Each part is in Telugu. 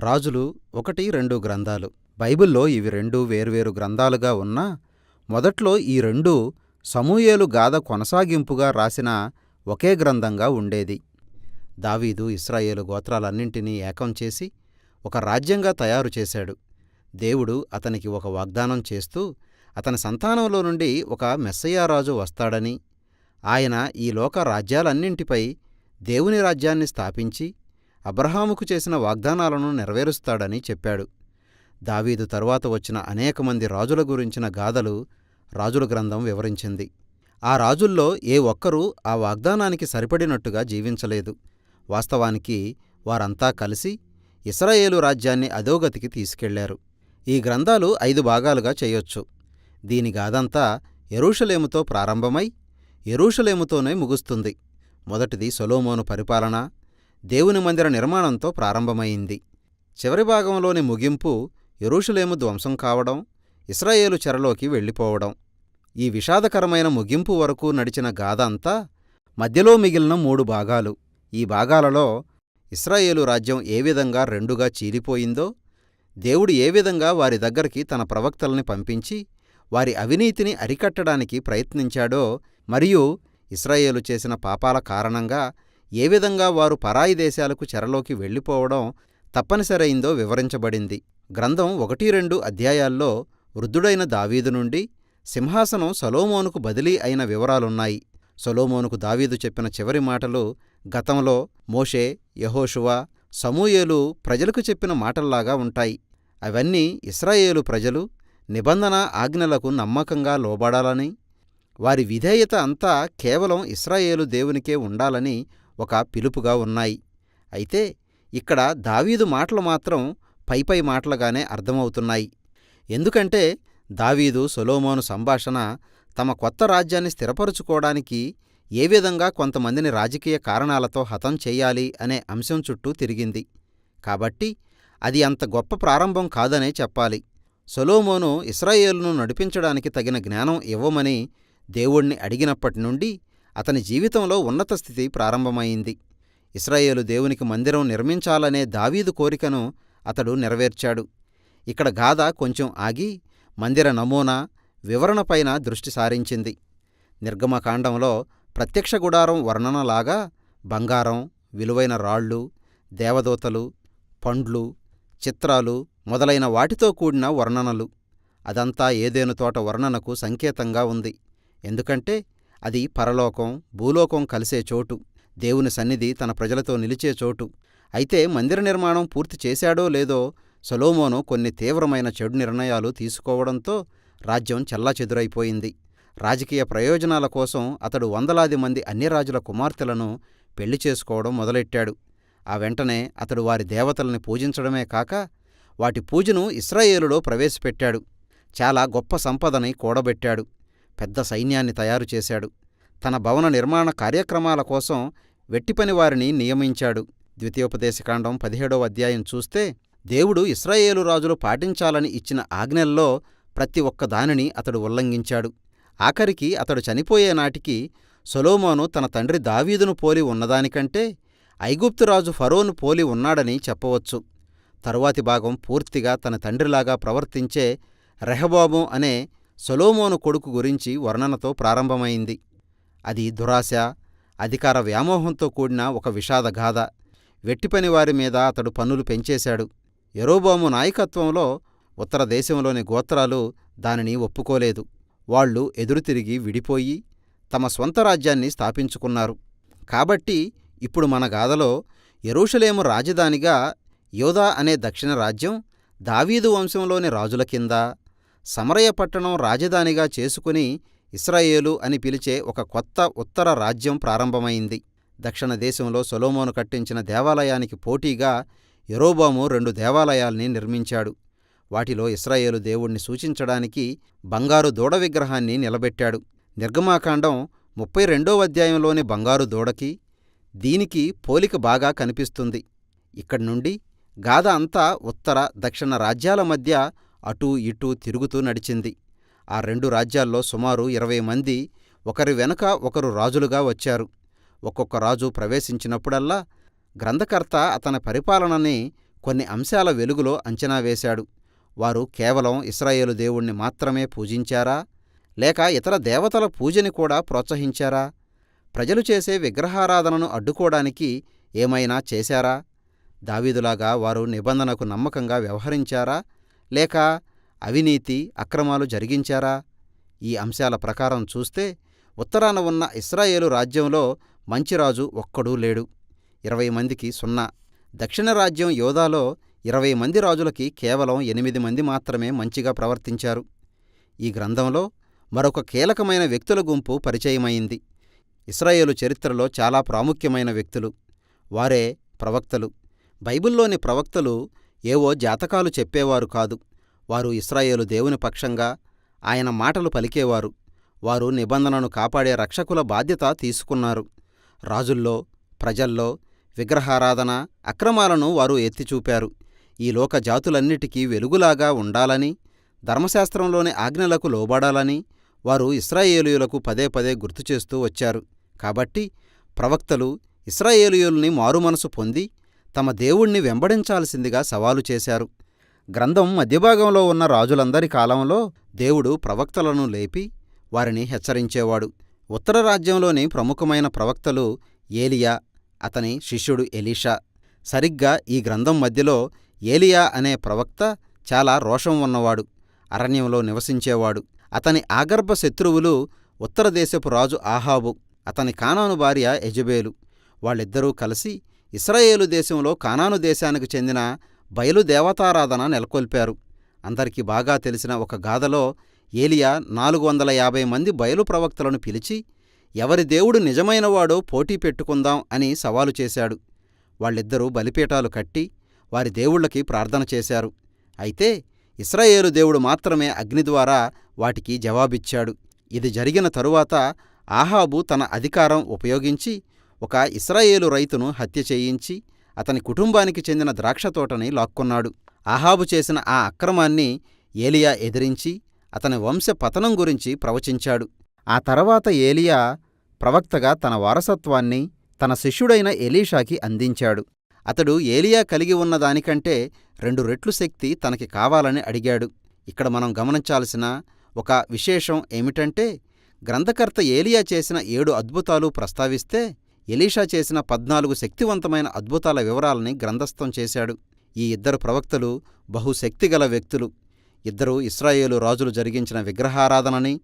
రాజులు ఒకటి రెండు గ్రంథాలు. బైబిల్లో ఇవి రెండు వేర్వేరు గ్రంథాలుగా ఉన్నా మొదట్లో ఈ రెండూ సమూయేలు గాథ కొనసాగింపుగా రాసిన ఒకే గ్రంథంగా ఉండేది. దావీదు ఇస్రాయేలు గోత్రాలన్నింటినీ ఏకం చేసి ఒక రాజ్యంగా తయారు చేశాడు. దేవుడు అతనికి ఒక వాగ్దానం చేస్తూ అతని సంతానంలో నుండి ఒక మెస్సయ్యారాజు వస్తాడని ఆయన ఈ లోక రాజ్యాలన్నింటిపై దేవుని రాజ్యాన్ని స్థాపించి అబ్రహాముకు చేసిన వాగ్దానాలను నెరవేరుస్తాడని చెప్పాడు. దావీదు తరువాత వచ్చిన అనేకమంది రాజుల గురించిన గాథలు రాజుల గ్రంథం వివరించింది. ఆ రాజుల్లో ఏ ఒక్కరూ ఆ వాగ్దానానికి సరిపడినట్టుగా జీవించలేదు. వాస్తవానికి వారంతా కలిసి ఇస్రాయేలు రాజ్యాన్ని అధోగతికి తీసుకెళ్ళారు. ఈ గ్రంథాలు ఐదు భాగాలుగా చేయొచ్చు. దీని గాథంతా ఎరూషలేముతో ప్రారంభమై ఎరూషలేముతోనే ముగుస్తుంది. మొదటిది సొలోమోను పరిపాలన దేవుని మందిర నిర్మాణంతో ప్రారంభమైంది. చివరి భాగంలోని ముగింపు ఎరుషులేము ధ్వంసం కావడం ఇస్రాయేలు చెరలోకి వెళ్ళిపోవడం. ఈ విషాదకరమైన ముగింపు వరకు నడిచిన గాథ అంతా మధ్యలో మిగిలిన మూడు భాగాలు. ఈ భాగాలలో ఇస్రాయేలు రాజ్యం ఏ విధంగా రెండుగా చీలిపోయిందో దేవుడు ఏ విధంగా వారి దగ్గరికి తన ప్రవక్తల్ని పంపించి వారి అవినీతిని అరికట్టడానికి ప్రయత్నించాడో మరియు ఇస్రాయేలు చేసిన పాపాల కారణంగా ఏ విధంగా వారు పరాయి దేశాలకు చెరలోకి వెళ్ళిపోవడం తప్పనిసరైందో వివరించబడింది. గ్రంథం ఒకటి రెండు అధ్యాయాల్లో వృద్ధుడైన దావీదు నుండి సింహాసనం సొలోమోనుకు బదిలీ అయిన వివరాలున్నాయి. సొలోమోనుకు దావీదు చెప్పిన చివరి మాటలు గతంలో మోషే యహోషువా సమూయేలు ప్రజలకు చెప్పిన మాటల్లాగా ఉంటాయి. అవన్నీ ఇస్రాయేలు ప్రజలు నిబంధన ఆజ్ఞలకు నమ్మకంగా లోబడాలని వారి విధేయత అంతా కేవలం ఇస్రాయేలు దేవునికే ఉండాలని ఒక పిలుపుగా ఉన్నాయి. అయితే ఇక్కడ దావీదు మాటలు మాత్రం పైపై మాటలుగానే అర్థమవుతున్నాయి. ఎందుకంటే దావీదు సొలోమోను సంభాషణ తమ కొత్త రాజ్యాన్ని స్థిరపరుచుకోవడానికి ఏ విధంగా కొంతమందిని రాజకీయ కారణాలతో హతం చేయాలి అనే అంశం చుట్టూ తిరిగింది. కాబట్టి అది అంత గొప్ప ప్రారంభం కాదనే చెప్పాలి. సొలోమోను ఇస్రాయేలును నడిపించడానికి తగిన జ్ఞానం ఇవ్వమని దేవుణ్ణి అడిగినప్పటి నుండి అతని జీవితంలో ఉన్నత స్థితి ప్రారంభమైంది. ఇస్రాయేలు దేవునికి మందిరం నిర్మించాలనే దావీదు కోరికను అతడు నెరవేర్చాడు. ఇక్కడ గాథ కొంచెం ఆగి మందిర నమూనా వివరణపైన దృష్టి సారించింది. నిర్గమకాండంలో ప్రత్యక్ష గుడారం వర్ణనలాగా బంగారం విలువైన రాళ్ళు దేవదూతలు పండ్లు చిత్రాలు మొదలైన వాటితో కూడిన వర్ణనలు. అదంతా ఏదేను తోట వర్ణనకు సంకేతంగా ఉంది. ఎందుకంటే అది పరలోకం భూలోకం కలిసే చోటు. దేవుని సన్నిధి తన ప్రజలతో నిలిచే చోటు. అయితే మందిర నిర్మాణం పూర్తి చేశాడో లేదో సొలోమోను కొన్ని తీవ్రమైన చెడు నిర్ణయాలు తీసుకోవడంతో రాజ్యం చెల్లాచెదురైపోయింది. రాజకీయ ప్రయోజనాల కోసం అతడు వందలాది మంది అన్యరాజుల కుమార్తెలను పెళ్ళి చేసుకోవడం మొదలెట్టాడు. ఆ వెంటనే అతడు వారి దేవతల్ని పూజించడమే కాక వాటి పూజను ఇస్రాయేలులో ప్రవేశపెట్టాడు. చాలా గొప్ప సంపదని కూడబెట్టాడు. పెద్ద సైన్యాన్ని తయారు చేశాడు. తన భవన నిర్మాణ కార్యక్రమాల కోసం వెట్టిపనివారిని నియమించాడు. ద్వితీయోపదేశకాండం పదిహేడవ అధ్యాయం చూస్తే దేవుడు ఇస్రాయేలు రాజులు పాటించాలని ఇచ్చిన ఆజ్ఞల్లో ప్రతి ఒక్క దానిని అతడు ఉల్లంఘించాడు. ఆఖరికి అతడు చనిపోయే నాటికి సొలోమోను తన తండ్రి దావీదును పోలి ఉన్నదానికంటే ఐగుప్తురాజు ఫరోను పోలి ఉన్నాడని చెప్పవచ్చు. తరువాతి భాగం పూర్తిగా తన తండ్రిలాగా ప్రవర్తించే రెహబాబు అనే సొలోమోను కొడుకు గురించి వర్ణనతో ప్రారంభమైంది. అది దురాశ అధికార వ్యామోహంతో కూడిన ఒక విషాదగాథ వెట్టిపనివారి మీద అతడు పన్నులు పెంచేశాడు. ఎరోబాము నాయకత్వంలో ఉత్తర దేశంలోని గోత్రాలు దానిని ఒప్పుకోలేదు. వాళ్ళు ఎదురుతిరిగి విడిపోయి తమ స్వంత రాజ్యాన్ని స్థాపించుకున్నారు. కాబట్టి ఇప్పుడు మన గాథలో ఎరూషలేము రాజధానిగా యోధా అనే దక్షిణ రాజ్యం దావీదు వంశంలోని రాజుల కింద సమరయ పట్టణం రాజధానిగా చేసుకుని ఇస్రాయేలు అని పిలిచే ఒక కొత్త ఉత్తర రాజ్యం ప్రారంభమైంది. దక్షిణ దేశంలో సొలోమోను కట్టించిన దేవాలయానికి పోటీగా యెరోబాము రెండు దేవాలయాల్ని నిర్మించాడు. వాటిలో ఇస్రాయేలు దేవుణ్ణి సూచించడానికి బంగారు దూడ విగ్రహాన్ని నిలబెట్టాడు. నిర్గమాకాండం ముప్పై రెండో అధ్యాయంలోని బంగారు దూడకి దీనికి పోలిక బాగా కనిపిస్తుంది. ఇక్కడి నుండి గాథ అంతా ఉత్తర దక్షిణ రాజ్యాల మధ్య అటూ ఇటూ తిరుగుతూ నడిచింది. ఆ రెండు రాజ్యాల్లో సుమారు ఇరవై మంది ఒకరి వెనక ఒకరు రాజులుగా వచ్చారు. ఒక్కొక్క రాజు ప్రవేశించినప్పుడల్లా గ్రంథకర్త అతని పరిపాలనని కొన్ని అంశాల వెలుగులో అంచనా వేశాడు. వారు కేవలం ఇస్రాయేలు దేవుణ్ణి మాత్రమే పూజించారా? లేక ఇతర దేవతల పూజని కూడా ప్రోత్సహించారా? ప్రజలు చేసే విగ్రహారాధనను అడ్డుకోవడానికి ఏమైనా చేశారా? దావీదులాగా వారు నిబంధనకు నమ్మకంగా వ్యవహరించారా? లేక అవినీతి అక్రమాలు జరిగించారా? ఈ అంశాల ప్రకారం చూస్తే ఉత్తరాన ఉన్న ఇస్రాయేలు రాజ్యంలో మంచిరాజు ఒక్కడూ లేడు. ఇరవై మందికి సున్నా. దక్షిణ రాజ్యం యోధాలో ఇరవై మంది రాజులకి కేవలం ఎనిమిది మంది మాత్రమే మంచిగా ప్రవర్తించారు. ఈ గ్రంథంలో మరొక కీలకమైన వ్యక్తుల గుంపు పరిచయమైంది. ఇస్రాయేలు చరిత్రలో చాలా ప్రాముఖ్యమైన వ్యక్తులు. వారే ప్రవక్తలు. బైబిల్లోని ప్రవక్తలు ఏవో జాతకాలు చెప్పేవారు కాదు. వారు ఇస్రాయేలు దేవుని పక్షంగా ఆయన మాటలు పలికేవారు. వారు నిబంధనను కాపాడే రక్షకుల బాధ్యత తీసుకున్నారు. రాజుల్లో ప్రజల్లో విగ్రహారాధన అక్రమాలను వారు ఎత్తిచూపారు. ఈ లోక జాతులన్నిటికీ వెలుగులాగా ఉండాలని ధర్మశాస్త్రంలోని ఆజ్ఞలకు లోబడాలని వారు ఇస్రాయేలీయులకు పదే పదే గుర్తుచేస్తూ వచ్చారు. కాబట్టి ప్రవక్తలు ఇస్రాయేలీయుల్ని మారుమనసు పొంది తమ దేవుణ్ణి వెంబడించాల్సిందిగా సవాలు చేశారు. గ్రంథం మధ్యభాగంలో ఉన్న రాజులందరి కాలంలో దేవుడు ప్రవక్తలను లేపి వారిని హెచ్చరించేవాడు. ఉత్తర రాజ్యంలోని ప్రముఖమైన ప్రవక్తలు ఏలియా అతని శిష్యుడు ఎలీషా. సరిగ్గా ఈ గ్రంథం మధ్యలో ఏలియా అనే ప్రవక్త చాలా రోషం ఉన్నవాడు అరణ్యంలో నివసించేవాడు. అతని ఆగర్భ శత్రువులు ఉత్తరదేశపు రాజు ఆహాబు అతని కానాను భార్య ఎజబేలు వాళ్ళిద్దరూ కలిసి ఇస్రాయేలు దేశంలో కానాను దేశానికి చెందిన బయలు దేవతారాధన నెలకొల్పారు. అందరికీ బాగా తెలిసిన ఒక గాథలో ఏలియా నాలుగు వందల యాభై మంది బయలు ప్రవక్తలను పిలిచి ఎవరి దేవుడు నిజమైనవాడో పోటీ పెట్టుకుందాం అని సవాలు చేశాడు. వాళ్ళిద్దరూ బలిపీఠాలు కట్టి వారి దేవుళ్ళకి ప్రార్థన చేశారు. అయితే ఇస్రాయేలు దేవుడు మాత్రమే అగ్ని ద్వారా వాటికి జవాబిచ్చాడు. ఇది జరిగిన తరువాత ఆహాబు తన అధికారం ఉపయోగించి ఒక ఇస్రాయేలు రైతును హత్య చేయించి అతని కుటుంబానికి చెందిన ద్రాక్షతోటని లాక్కున్నాడు. ఆహాబు చేసిన ఆ అక్రమాన్ని ఏలియా ఎదిరించి అతని వంశ పతనం గురించి ప్రవచించాడు. ఆ తర్వాత ఏలియా ప్రవక్తగా తన వారసత్వాన్ని తన శిష్యుడైన ఎలీషాకి అందించాడు. అతడు ఏలియా కలిగి ఉన్న దానికంటే రెండు రెట్లు శక్తి తనకి కావాలని అడిగాడు. ఇక్కడ మనం గమనించాల్సిన ఒక విశేషం ఏమిటంటే గ్రంథకర్త ఏలియా చేసిన ఏడు అద్భుతాలు ప్రస్తావిస్తే ఎలీషా చేసిన పద్నాలుగు శక్తివంతమైన అద్భుతాల వివరాలని గ్రంథస్థం చేశాడు. ఈ ఇద్దరు ప్రవక్తలు బహుశక్తిగల వ్యక్తులు. ఇద్దరూ ఇస్రాయేలు రాజులు జరిగించిన విగ్రహారాధనని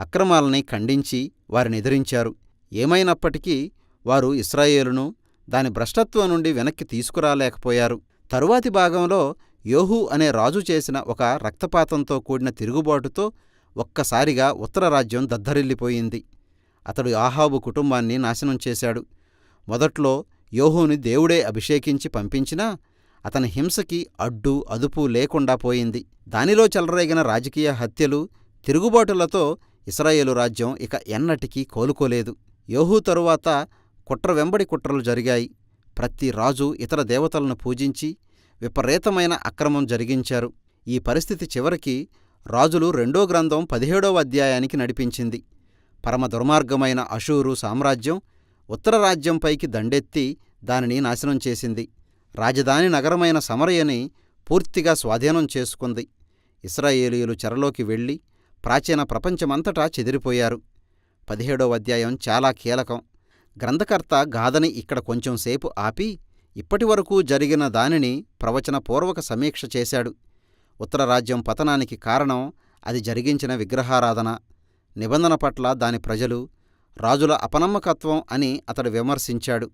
అక్రమాలని ఖండించి వారిని ఎదిరించారు. ఏమైనప్పటికీ వారు ఇస్రాయేలును దాని భ్రష్టత్వం నుండి వెనక్కి తీసుకురాలేకపోయారు. తరువాతి భాగంలో యోహు అనే రాజు చేసిన ఒక రక్తపాతంతో కూడిన తిరుగుబాటుతో ఒక్కసారిగా ఉత్తర రాజ్యం దద్దరిల్లిపోయింది. అతడు ఆహాబు కుటుంబాన్ని నాశనం చేశాడు. మొదట్లో యోహోని దేవుడే అభిషేకించి పంపించినా అతని హింసకి అడ్డు అదుపు లేకుండా పోయింది. దానిలో చెలరేగిన రాజకీయ హత్యలు తిరుగుబాటులతో ఇస్రాయేలు రాజ్యం ఇక ఎన్నటికీ కోలుకోలేదు. యోహూ తరువాత కుట్ర వెంబడి కుట్రలు జరిగాయి. ప్రతి రాజు ఇతర దేవతలను పూజించి విపరీతమైన అక్రమం జరిగించారు. ఈ పరిస్థితి చివరికి రాజులు రెండో గ్రంథం పదిహేడవ అధ్యాయానికి నడిపించింది. పరమ దుర్మార్గమైన అషూరు సామ్రాజ్యం ఉత్తర రాజ్యంపైకి దండెత్తి దానిని నాశనం చేసింది. రాజధాని నగరమైన సమరయని పూర్తిగా స్వాధీనం చేసుకుంది. ఇస్రాయేలీయులు చెరలోకి వెళ్ళి ప్రాచీన ప్రపంచమంతటా చెదిరిపోయారు. పదిహేడవ అధ్యాయం చాలా కీలకం. గ్రంథకర్త గాథని ఇక్కడ కొంచెంసేపు ఆపి ఇప్పటివరకు జరిగిన దానిని ప్రవచనపూర్వక సమీక్ష చేశాడు. ఉత్తరరాజ్యం పతనానికి కారణం అది జరిగించిన విగ్రహారాధన. నిబంధన పట్ల దాని ప్రజలు రాజుల అపనమ్మకత్వం అని అతడు విమర్శించాడు.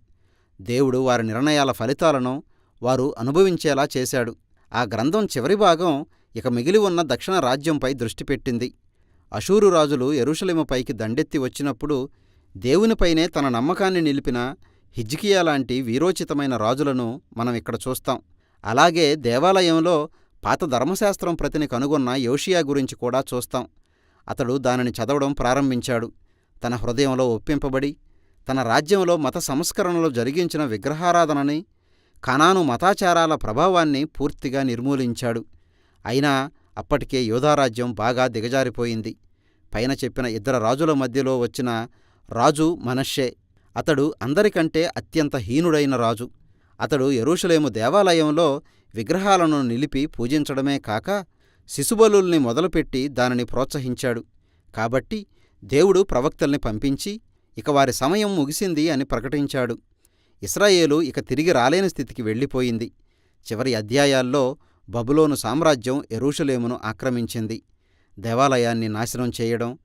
దేవుడు వారి నిర్ణయాల ఫలితాలను వారు అనుభవించేలా చేశాడు. ఆ గ్రంథం చివరి భాగం ఇక మిగిలి ఉన్న దక్షిణ రాజ్యంపై దృష్టి పెట్టింది. అషూరు రాజులు ఎరుషలేముపైకి దండెత్తి వచ్చినప్పుడు దేవునిపైనే తన నమ్మకాన్ని నిలిపిన హిజ్కియా లాంటి వీరోచితమైన రాజులను మనం ఇక్కడ చూస్తాం. అలాగే దేవాలయంలో పాత ధర్మశాస్త్రం ప్రతిని కనుగొన్న యోషియా గురించి కూడా చూస్తాం. అతడు దానిని చదవడం ప్రారంభించాడు. తన హృదయంలో ఒప్పింపబడి తన రాజ్యంలో మత సంస్కరణలు జరిగించిన విగ్రహారాధనని కణాను మతాచారాల ప్రభావాన్ని పూర్తిగా నిర్మూలించాడు. అయినా అప్పటికే యోధారాజ్యం బాగా దిగజారిపోయింది. పైన చెప్పిన ఇద్దరు రాజుల మధ్యలో వచ్చిన రాజు మనషే అతడు అందరికంటే అత్యంత హీనుడైన రాజు. అతడు ఎరుషలేము దేవాలయంలో విగ్రహాలను నిలిపి పూజించడమే కాక శిశుబలుల్ని మొదలుపెట్టి దానిని ప్రోత్సహించాడు. కాబట్టి దేవుడు ప్రవక్తల్ని పంపించి ఇక వారి సమయం ముగిసింది అని ప్రకటించాడు. ఇస్రాయేలు ఇక తిరిగి రాలేని స్థితికి వెళ్ళిపోయింది. చివరి అధ్యాయాల్లో బబులోను సామ్రాజ్యం ఎరూషలేమును ఆక్రమించింది. దేవాలయాన్ని నాశనం చేయడం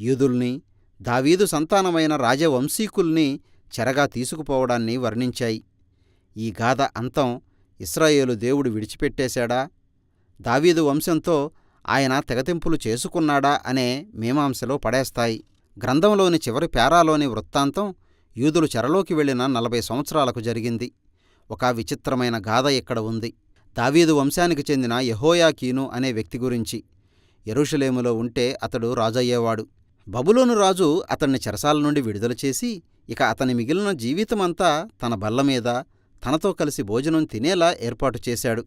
యూదుల్ని దావీదు సంతానమైన రాజవంశీకుల్ని చెరగా తీసుకుపోవడాన్ని వర్ణించాయి. ఈ గాథ అంతం ఇస్రాయేలు దేవుడు విడిచిపెట్టేశాడా? దావీదు వంశంతో ఆయన తెగతింపులు చేసుకున్నాడా అనే మీమాంసలో పడేస్తాయి. గ్రంథంలోని చివరి పేరాలోని వృత్తాంతం యూదులు చెరలోకి వెళ్ళిన నలభై సంవత్సరాలకు జరిగింది. ఒక విచిత్రమైన గాథ ఇక్కడ ఉంది. దావీదు వంశానికి చెందిన యహోయాకీను అనే వ్యక్తి గురించి. ఎరుషలేములో ఉంటే అతడు రాజయ్యేవాడు. బబులోను రాజు అతన్ని చెరసాల నుండి విడుదల చేసి ఇక అతని మిగిలిన జీవితమంతా తన బల్ల మీద తనతో కలిసి భోజనం తినేలా ఏర్పాటు చేశాడు.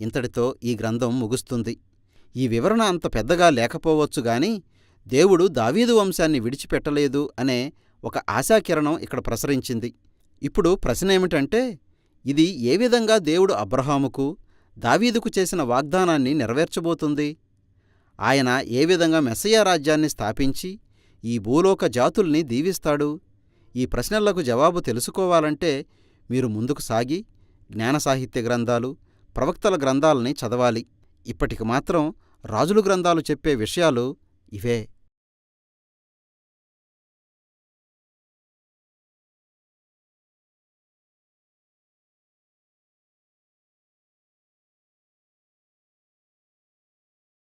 ఇంతటితో ఈ గ్రంథం ముగుస్తుంది. ఈ వివరణ అంత పెద్దగా లేకపోవచ్చు గాని దేవుడు దావీదు వంశాన్ని విడిచిపెట్టలేదు అనే ఒక ఆశాకిరణం ఇక్కడ ప్రసరించింది. ఇప్పుడు ప్రశ్నేమిటంటే ఇది ఏ విధంగా దేవుడు అబ్రహాముకు దావీదుకు చేసిన వాగ్దానాన్ని నెరవేర్చబోతుంది? ఆయన ఏ విధంగా మెస్సయ్య రాజ్యాన్ని స్థాపించి ఈ భూలోక జాతుల్ని దీవిస్తాడు? ఈ ప్రశ్నలకు జవాబు తెలుసుకోవాలంటే మీరు ముందుకు సాగి జ్ఞాన సాహిత్య గ్రంథాలు ప్రవక్తల గ్రంథాలని చదవాలి. ఇప్పటికి మాత్రం రాజులు గ్రంథాలు చెప్పే విషయాలు ఇవే.